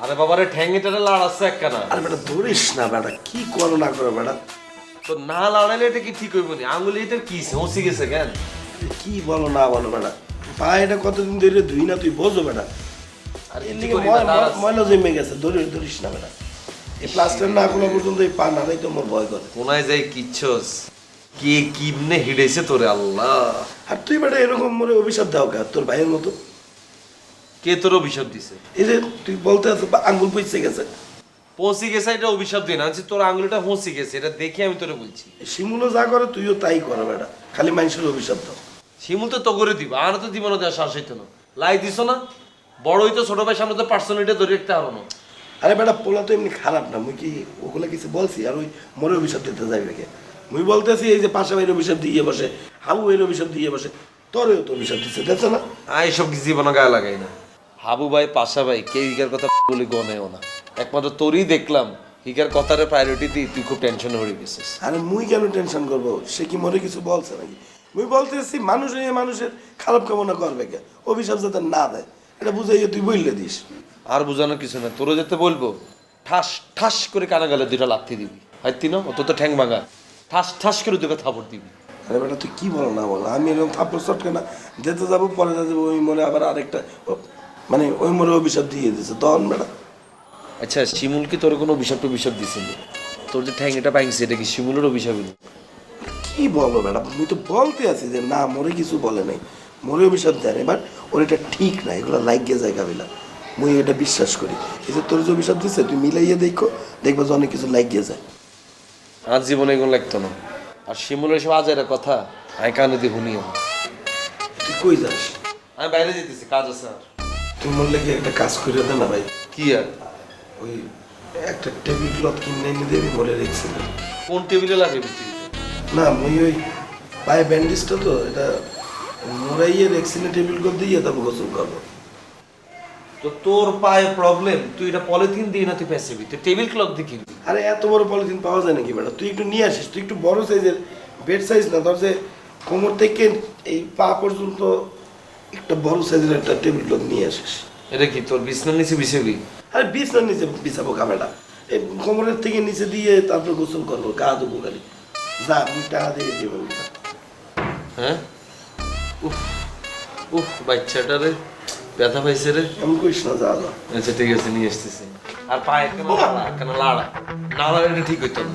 আরে বাবারে ঠ্যাঙ্গিটারে লাড়াচ্ছে একখানা। আরে বেটা ধরিস না বেটা কি করো না করো বেটা? তো না লাড়াইলে এটা কি ঠিক হইব নি? আঙুলি এটা কি হসি গেছে কেন? কি বলো না বলো বেটা? পা এটা কতদিন ধরে ধুই না তুই বোঝো বেটা। আর এর কি লিগে করি ময়- না, ময়- লাড়াচ্ছে। ময়লা জমে গেছে ধরে ধরিস না বেটা। এই প্লাস্টার না খোলা পর্যন্ত এই পা নাড়াই তো মোর ভয় করে। কোনায় যাই কিচ্ছস? কে কিমনে হিড়েছে তোরে আল্লাহ। আর তুই বেটা এরকম মনে অভিশাপ দাও কা তোর ভাইয়ের মতো? কে তোর অভিশাপ দিছে? এই যে তুই বলতে আছো আঙ্গুল পইছে গেছে। পৌঁছি গেছে এটা অভিশাপ দিন আনছি তোর আঙুলিটা পৌঁছি গেছে এটা দেখে আমি তোরে বলছি। শিমুলও যা করে তুইও তাই কর বেটা। খালি মানুষের অভিশাপ দাও। শিমুল তো তো করে দিব আর তো দিব না দেওয়া শ্বাস হইতো না। লাই দিছ না? বড় হইতো ছোট ভাই সামনে তো পার্সোনালিটি ধরে রাখতে পারো না। আরে বেটা পোলা তো এমনি খারাপ না। মুই কি ওগুলা কিছু বলছি? আর ওই মরে অভিশাপ দিতে যাই রেখে মুই বলতেছি এই যে পাশা ভাইয়ের অভিশাপ দিয়ে বসে হাবু ভাইয়ের অভিশাপ দিয়ে বসে তোরেও তো অভিশাপ দিচ্ছে দেখছ না? আই সব কিছু জীবনে গায়ে লাগাই না। হাবু ভাই পাশা ভাই কেউ হিগার কথা বলে গনেও না। একমাত্র তোরই দেখলাম হিগার কথারে প্রায়োরিটি দিই তুই খুব টেনশন হয়ে গেছিস। আরে মুই কেন টেনশন করব? সে কি মরে কিছু বলছে নাকি? মুই বলতেছি মানুষ এই মানুষের খারাপ কামনা করবে কে? অভিশাপ যাতে না দেয়। এটা বুঝাইয়ে তুই বললে দিস। আর বোঝানোর কিছু না তোরও যেতে বলব ঠাস ঠাস করে কানা গেলে দুইটা লাথি দিবি। হাইতি না অত তো ঠ্যাং ভাঙা। ঠাস ঠাস করে দুটো থাপড় দিবি। আরে বেটা তুই কি বলো না বলো? আমি এরকম থাপ্পড় চটকে না যেতে যাব পরে যাব ওই মনে আবার আরেকটা ও- মানে ওই মরে অভিশাপ দিয়ে দিছে তখন বেটা। আচ্ছা শিমুল কি তোর কোনো অভিশাপ টভিশাপ দিছিল তোর যে ঠ্যাং এটা পাইছে এটা কি শিমুলের অভিশাপ কি বলো ম্যাডাম আমি তো বলতে আছি যে না মরে কিছু বলে নাই। মরে অভিশাপ দেয় না এবার ওর এটা ঠিক না এগুলো লাগিয়ে যায় কাবিলা। মুই এটা বিশ্বাস করি। এই যে তোর যে অভিশাপ দিছে তুই মিলাইয়ে দেখো দেখব যে অনেক কিছু লাগিয়ে যায়। আর জীবনে এগুলো লাগতো না। আর শিমুলের সব আজের কথা আমি কানে দিয়ে শুনিও। তুই কই যাস? আমি বাইরে যেতেছি কাজ আছে আর। তুই মনে লেগে একটা কাজ করে দে না ভাই। কি আর? ওই একটা টেবিল ক্লথ কিনে এনে দেবি বলে রেখেছিল কোন টেবিলে লাগে বিক্রি? না মুই ওই পায়ে ব্যান্ডেজটা তো এটা মোড়াইয়ে রেখেছিল টেবিল ক্লথ দিয়ে তারপর গোসল করব। তো তোর পায়ে প্রবলেম তুই এটা পলিথিন দিয়ে না তুই পেঁচাবি তুই টেবিল ক্লথ দিয়ে কিনবি? আরে এত বড় পলিথিন পাওয়া যায় নাকি বেটা? তুই একটু নিয়ে আসিস তুই একটু বড় সাইজের বেড সাইজ না ধর যে কোমর থেকে এই পা পর্যন্ত একটা বড় সাইজের একটা টেবিল ক্লথ নিয়ে আসিস। এটা কি তোর বিছনার নিচে বিছাবি? আরে বিছনার নিচে বিছাবো কামেটা। এই কোমরের থেকে নিচে দিয়ে তারপর গোসল করব গা দেবো খালি। যা আমি টাকা দিয়ে বলি হ্যাঁ? উফ উফ বাচ্চাটারে ব্যথা পাইছে রে। আমি কইস না যা যা। আচ্ছা ঠিক আছে নিয়ে আসতেছি। আর পায়ে কেন লাড়া কেন লাড়া। না লাড়া ঠিক হইতো না।